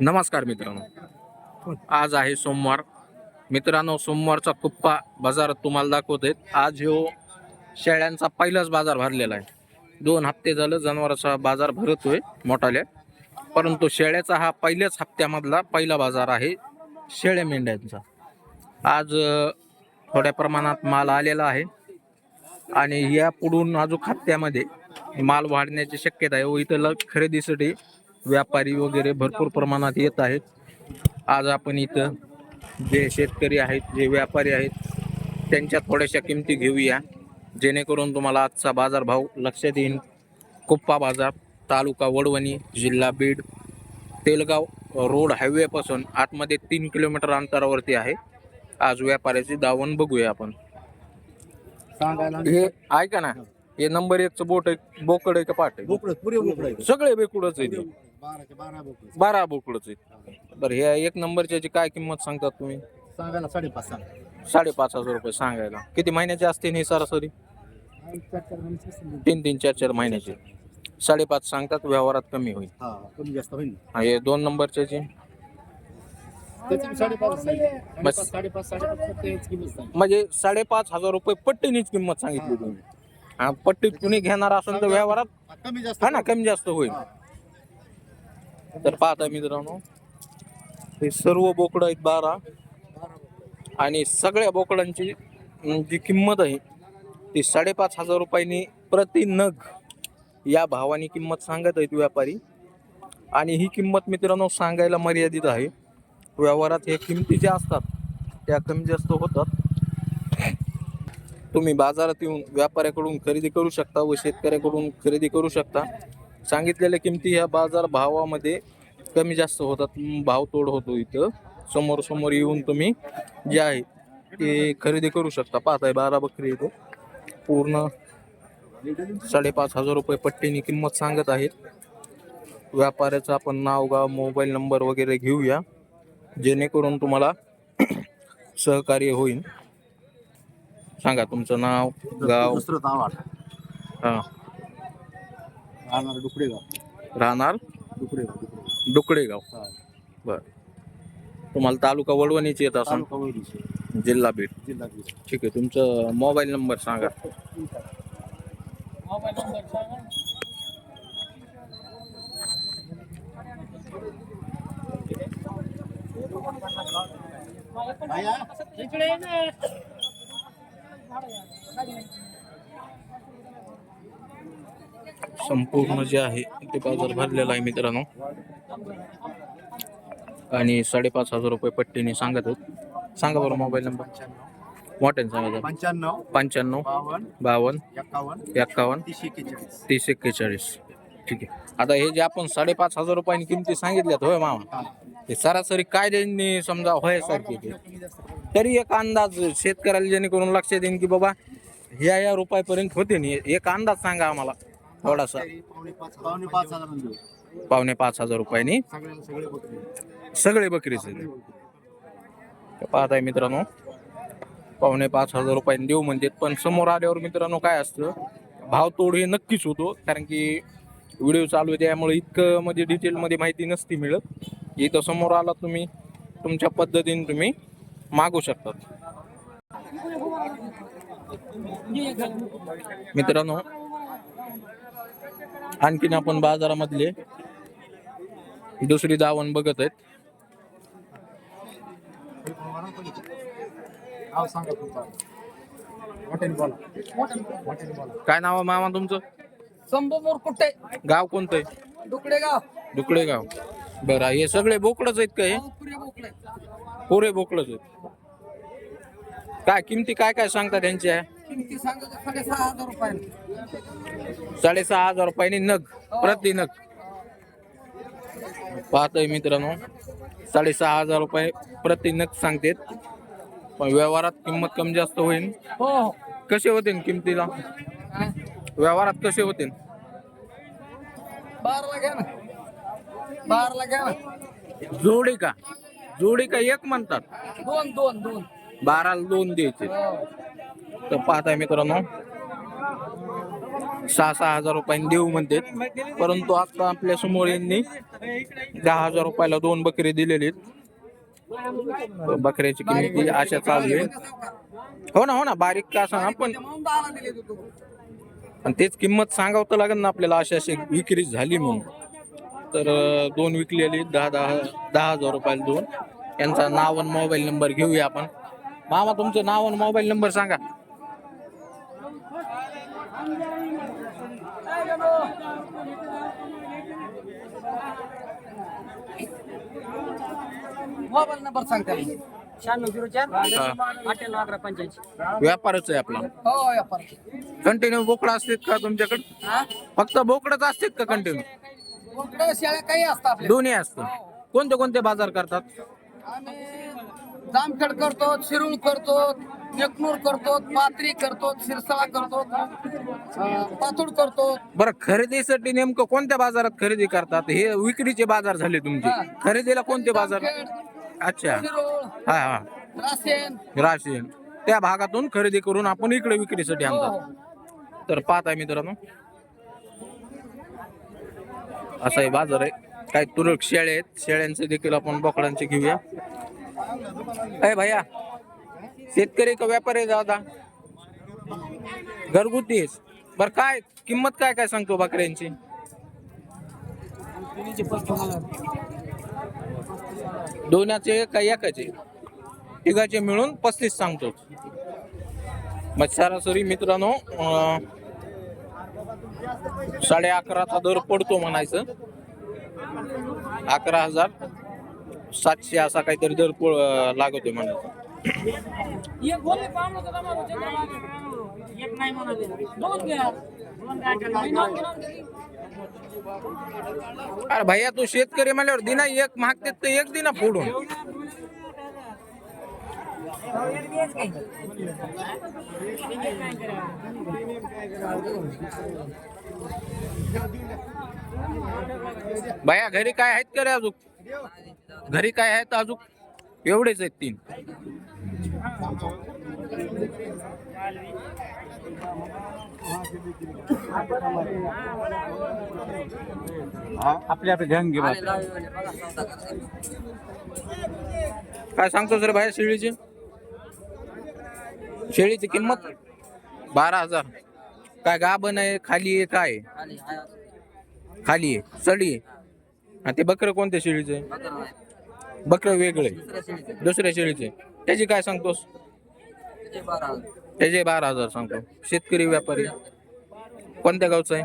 नमस्कार मित्रांनो. आज आहे सोमवार. मित्रांनो सोमवारचा कुप्पा बाजारात तुम्हाला दाखवत आहेत आज ह्यो शेळ्यांचा पहिलाच बाजार भरलेला आहे. दोन हप्ते झालं जनावराचा बाजार भरतोय मोठाल्या. परंतु शेळ्याचा हा पहिल्याच हप्त्यामधला पहिला बाजार आहे शेळ्या मेंढ्यांचा. आज थोड्या प्रमाणात माल आलेला आहे. आणि या पुढून अजून हप्त्यामध्ये माल वाढण्याची शक्यता आहे. व इथं खरेदीसाठी व्यापारी वगैरे भरपूर प्रमाणात येत आहेत. आज आपण इथं जे शेतकरी आहेत जे व्यापारी आहेत त्यांच्या थोड्याशा किमती घेऊया. जेणेकरून तुम्हाला आजचा बाजारभाव लक्षात येईल. कुप्पा बाजार तालुका वडवणी जिल्हा बीड तेलगाव रोड हायवेपासून आतमध्ये तीन किलोमीटर अंतरावरती आहे. आज व्यापाऱ्याची दावण बघूया आपण. हे ऐका ना. हे नंबर एकचं बोट आहे बोकड आहे का पाट आहे? बोकडं पुरे बोकडं आहे. सगळे बेकुडच आहे ते. बाराचे बारा बोकडं. बारा बोकडच आहेत. बरं ह्या एक नंबरची काय किंमत सांगतात तुम्ही? सांगायला साडेपाच सांग. साडेपाच हजार रुपये सांगायला. किती महिन्याचे असते हे सरासरी? तीन तीन चार चार महिन्याचे. साडेपाच सांगतात व्यवहारात कमी होईल. हा कमी जास्त होईल. हा, हे दोन नंबरचे त्याची बी साडेपाच सांगितली. बस. साडेपाच साडेपाच साडेपाच फक्त हेच किंमत सांगितली. म्हणजे साडेपाच हजार रुपये पट्टीनीच किंमत सांगितली तुम्ही. हा पट्टीत कुणी घेणार असेल तर व्यवहारात हा, कमी जास्त हा ना कमी जास्त होईल. तर पाहता मित्रांनो हे सर्व बोकडं आहेत बारा. आणि सगळ्या बोकडांची अं, जी किंमत आहे ती साडेपाच हजार रुपयांनी प्रति नग या भावाने किंमत सांगत आहेत व्यापारी. आणि ही किंमत मित्रांनो सांगायला मर्यादित आहे. व्यवहारात हे किमती ज्या असतात त्या कमी जास्त होतात. तुम्ही बाजारात येऊन व्यापाऱ्याकडून खरेदी करू शकता व शेतकऱ्याकडून खरेदी करू शकता. सांगितलेल्या किमती ह्या बाजार भावामध्ये कमी जास्त होतात भावतोड होतो इथं. समोर समोर येऊन तुम्ही जे आहे ते खरेदी करू शकता. पाहताय बारा बकरी इथं पूर्ण साडेपाच हजार रुपये पट्टीने किंमत सांगत आहेत. व्यापाऱ्याचं आपण नाव गाव मोबाईल नंबर वगैरे घेऊया. जेणेकरून तुम्हाला सहकार्य होईल. सांगा तुमचं नाव गाव? दुसरं आठ हां. राहणार डुकडे गाव राहणार? डुकडे गाव डुकडे डुकडे गाव हा. बर. तुम्हाला तालुका वडवणीच येत तालुका वैरीचे जिल्हा बीड. जिल्हा बीड. ठीक आहे तुमचं मोबाईल नंबर सांगा. संपूर्ण जे आहे ते बाजार भरलेला आहे मित्रांनो. आणि साडेपाच हजार रुपये पट्टीने सांगत होत सांगा बरं मोबाईल नंबर मोठ्याने सांगा जरा. पंच्याण्णव पंच्याण्णव बावन्न बावन्न एकावन्न एक्कावन्न तीस एक्केचाळीस. तीस एक्केचाळीस. ठीक आहे. आता हे जे आपण साडेपाच हजार रुपयांनी किमती सांगितल्यात होय मामा? ते सरासरी काय त्यांनी समजा व्हायसारखी ते. तरी एक अंदाज शेतकऱ्याला जेणेकरून लक्षात देईन की बाबा ह्या या रुपयापर्यंत होते नाही. एक अंदाज सांगा आम्हाला थोडासा. पावणे पाच पाच हजार पावणे पाच हजार रुपयांनी. सगळे बकरी बकरीचे पाहताय मित्रांनो पावणे पाच हजार रुपयांनी देऊ म्हणतात पण समोर आल्यावर मित्रांनो काय असतं भाव तोड हे नक्कीच होतो कारण की व्हिडिओ चालू आहे त्यामुळे इतकं म्हणजे डिटेलमध्ये माहिती नसती मिळत. इथं समोर आला तुम्ही तुमच्या पद्धतीने तुम्ही मागू शकतात. मित्रांनो आणखीन आपण बाजारामधले दुसरी दावण बघत आहेत. काय नाव आहे मामा तुमचं? संभू मुरकुटे गाव कोणतं आहे? डुकडे गाव दुकडे गाव बरं हे सगळे बोकडच आहेत का हे? पुरे बोकडे पुरे बोकडच आहेत. काय किमती काय काय सांगता त्यांच्या? साडेसहा हजार रुपयांनी नग प्रति नग. पाहतोय मित्रांनो साडेसहा हजार रुपये प्रति नग सांगतेत. पण व्यवहारात किंमत कमी जास्त होईल हो. हो कसे होते किमतीला? व्यवहारात कसे होते बारला घ्या ना. बारला घ्या जोडी का? जोडी का एक म्हणतात? दोन दोन दोन. बाराला दोन द्यायचे. तर पाहताय मित्रांनो. सहा सहा हजार रुपयांनी देऊ म्हणते. परंतु आता आपल्यासमोर यांनी दहा हजार रुपयाला दोन बकरे दिलेले आहेत. बकऱ्याची किंमत अशा चालू आहे. हो ना हो ना बारीक का सांगा पण आणि तेच किंमत सांगावं तर लागेल ना आपल्याला अशी अशी विक्री झाली म्हणून. तर दोन विकलेली दहा दहा दहा हजार रुपयाला दोन. यांचा नाव आणि मोबाईल नंबर घेऊया आपण. मामा तुमचं नाव आणि मोबाईल नंबर सांगा. मोबाईल नंबर सांगते शहाण्णव झिरो चार हा. अठ्ठ्याण्णव अकरा पंच्याऐंशी. व्यापारच आहे आपला. हो व्यापार. कंटिन्यू बोकडा असतात का तुमच्याकडे? हा? फक्त बोकडच असतात का कंटिन्यू शेळ्या काही असतात आपल्या? दोन्ही असतं कोणते कोणते बाजार करतात? आम्ही जामखेड करतो शिरूळ करतो नेकनूर करतो पात्री करतो सिरसाळा करतो अं, पातूड करतो बरं खरेदीसाठी नेमकं कोणत्या बाजारात खरेदी करतात? हे विक्रीचे बाजार झाले तुमचे. हा. खरेदीला कोणते बाजार? जामखेड अच्छा. शिरूळ हा हा. रासेन राशीन. त्या भागातून खरेदी करून आपण इकडे विक्रीसाठी हो. आणतात तर पाहत आहे मित्रांनो. असा हे बाजार आहे. काही तुरळक शेळे आहेत. शेळ्यांचे देखील आपण बोकडांचे घेऊया. अय भैया शेतकरी का व्यापारी आहे दादा? घरगुतीस बर काय किंमत काय काय सांगतो बकऱ्यांची? दोनाचे का एकाचे? तिघाचे मिळून पस्तीस सांगतो. मग सरासरी मित्रांनो अं, साडे अकराचा दर पडतो म्हणायचं. अकरा हजार सातशे असा काहीतरी दर लागतोय म्हणायचं. अरे भैया तू शेतकरी म्हणल्यावर दिना एक मागते तर एक दिना फोडून. भैया घरी काय आहेत का रे अजून? घरी काय आहेत अजून? एवढेच आहेत तीन. आपल्या आपल्या ध्यान घे बा. काय सांगतो सर भाई शेळीची शेळीची किंमत? बारा हजार. काय गाभण आहे खाली आहे काय? आहे? खाली आहे सडी आहे. ते बकरं कोणत्या शेळीचे? बकरं वेगळे. दुसऱ्या शेळीचे. त्याची काय सांगतोस? त्याचे बारा हजार सांगतो. शेतकरी व्यापारी. कोणत्या गावचा आहे?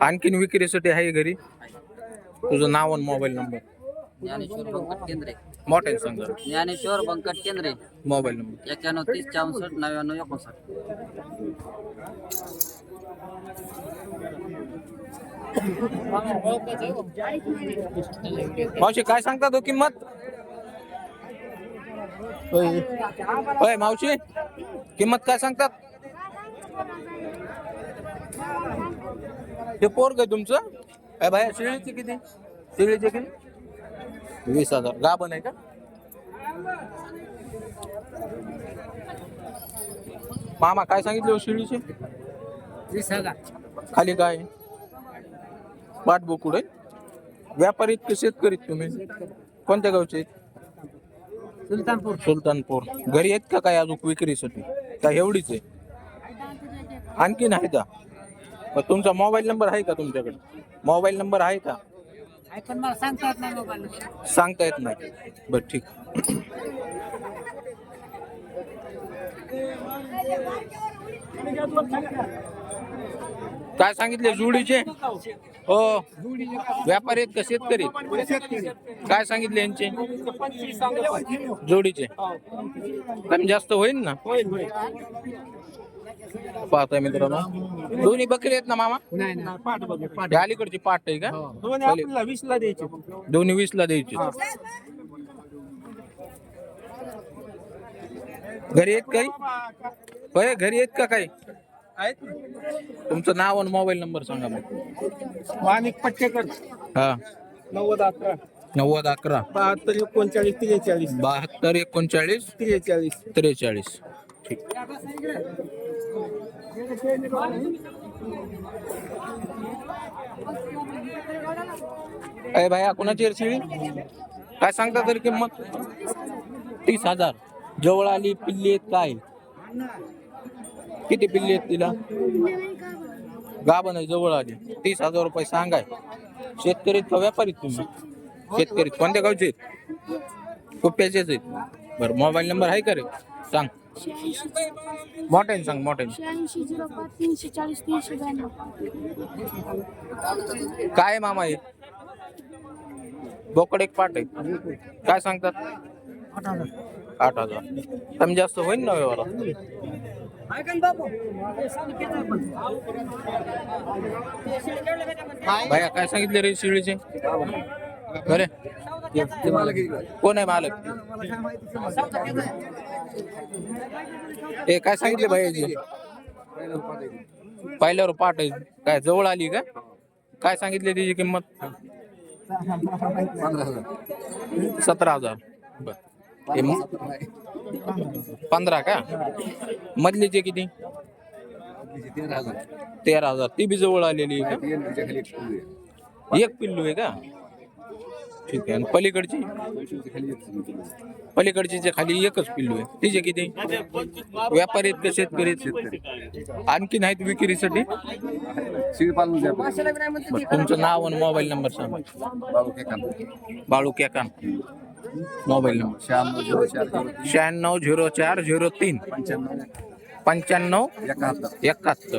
आणखीन विक्रीसाठी आहे घरी? तुझं नाव आणि मोबाईल नंबर. ज्ञानेश्वर बंकट केंद्रे. सांग जरा. ज्ञानेश्वर बंकट केंद्रे. Mobile number. एक्क्याण्णव तीस चौसष्ट नव्याण्णव एकोणसाठ. मावशी काय सांगता तो किंमत? होय. मावशी. किंमत काय सांगतात? ते पोर काय तुमचं? काय बाया शिळीचे किती? शिळीचे किती? वीस हजार. गाभण आहे का? मामा काय सांगितले हो शिळीचे? वीस हजार. खाली काय? आहे? पाठबोकुड आहे. व्यापारी इतके शेतकरी तुम्ही? कोणत्या गावचे? आहेत? सुलतानपूर. सुलतानपूर. घरी आहेत का काय अजून विक्रीसाठी? का एवढीच आहे? आणखी नाही का? तुमचा मोबाईल नंबर आहे का तुमच्याकडे? मोबाईल नंबर आहे का? मला सांगता येत नाही मोबाईल सांगता येत नाही. बर ठीक. काय सांगितले जुडीचे? हो. व्यापारी आहेत का शेतकरी? काय सांगितले यांचे? जोडीचे. कमी जास्त होईल ना? पाहताय मित्रांनो. दोन्ही बकरी आहेत ना मामा? नाही नाही. पाठ बघ हे अलीकडची पाट आहे का? दोन्ही आपल्याला वीस ला द्यायचे. दोन्ही वीस ला द्यायची घरी आहेत काही? होय घरी आहेत का काही? तुमचं नाव आणि मोबाईल नंबर सांगा मग. माणिक पट्टेकर. हा. नव्वद अकरा. नव्वद अकरा. बहात्तर एकोणचाळीस त्रेचाळीस. बहात्तर एकोणचाळीस त्रेचाळीस. त्रेचाळीस. ठीक. अरे भाया कोणाची आहे काय सांगता तरी किंमत? तीस हजार. जवळ आली पिल्ली आहेत काय? किती पिल्ली आहेत तिला? गाभण नाही जवळ आली. तीस हजार रुपये सांगाय. शेतकरी का व्यापारी तुम्ही? शेतकरी कोणत्या गावचे आहेत? कुप्याचेच आहेत. बरं मोबाईल नंबर आहे का रे? सांग. मोठ्याने सांग मोठ्याने. शहाऐंशी झिरो पाच तीनशे चाळीस तीनशे ब्याण्णव. काय मामा हे? बोकड एक पाट आहे. काय सांगतात? आठ हजार. कमी जास्त होईल ना व्यवहारात भैया काय सांगितले रे शिळीचे? बरे. कोण आहे मालक? ए काय सांगितले भाई पाहिल्यावर पाठ आहे. काय जवळ आली का? काय सांगितले त्याची किंमत? सतरा हजार. बर. पंधरा का? मधलीचे किती? तेरा हजार. ती बी जवळ आलेली का? एक पिल्लू आहे का? ठीक आहे. आणि पलीकडची? पलीकडची जे खाली एकच पिल्लू आहे. तिचे किती? व्यापारी आहेत का शेतकरी आहेत? आणखी नाहीत विक्रीसाठी? बरं, तुमचं नाव आणि मोबाईल नंबर सांगा. बाळू केकान. Mobile number. शहाण्णव झिरो चार झिरो तीन. पंच्याण्णव एकाहत्तर.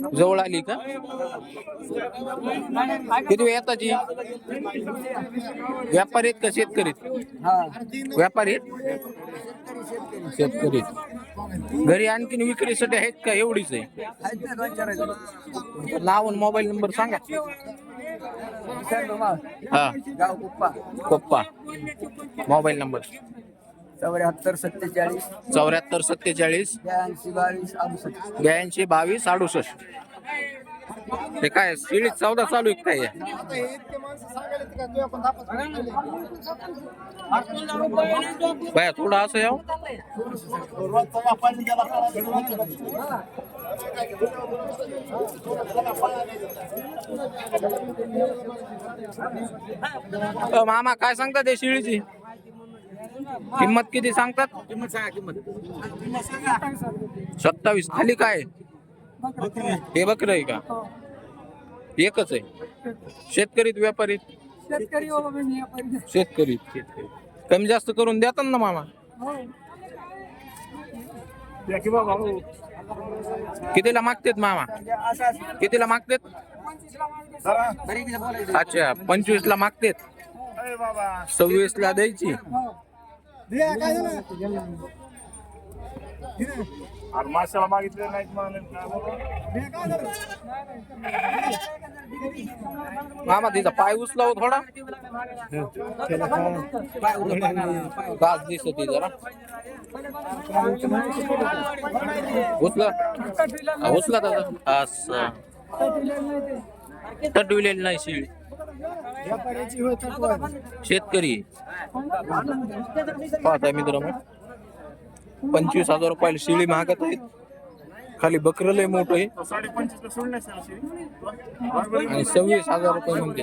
जवळ आली का? किती येताची व्यापारी आहेत का शेतकरी व्यापारी शेतकरी घरी आणखीन विक्रीसाठी आहेत का एवढीच आहे? नाव आणि मोबाईल नंबर सांगा. हा. गाव पप्पा. Mobile number. चौऱ्याहत्तर सत्तेचाळीस. चौऱ्याहत्तर सत्तेचाळीस. ब्याऐंशी बावीस अडुसष्ट. ब्याऐंशी बावीस अडुसष्ट. ते काय सिडीत चौदा चालू आहे काय बाया थोडं असं याव. अ, मामा काय सांगतात ते शिळीची किंमत किती सांगतात? सत्तावीस. खाली काय? हे बकर आहे का? एकच आहे. शेतकरीत व्यापारीत? शेतकरी शेतकरी. कमी जास्त करून देतात ना मामा? कितीला मागतेत मामा? कितीला मागतेत? अच्छा पंचवीस ला मागतेत. सव्वीस ला द्यायची? माशाला मागितले नाहीत म्हणाले मामा तिचा पाय उचलाव थोडा. गाज दिसत जरा. उचला. उचला दादा असं. तटविलेली नाही शिळ. शेतकरी. पाहताय मग पंचवीस हजार रुपयाला शिळी मागत आहेत खाली बकर लय मोठं आहे. आणि सव्वीस हजार रुपये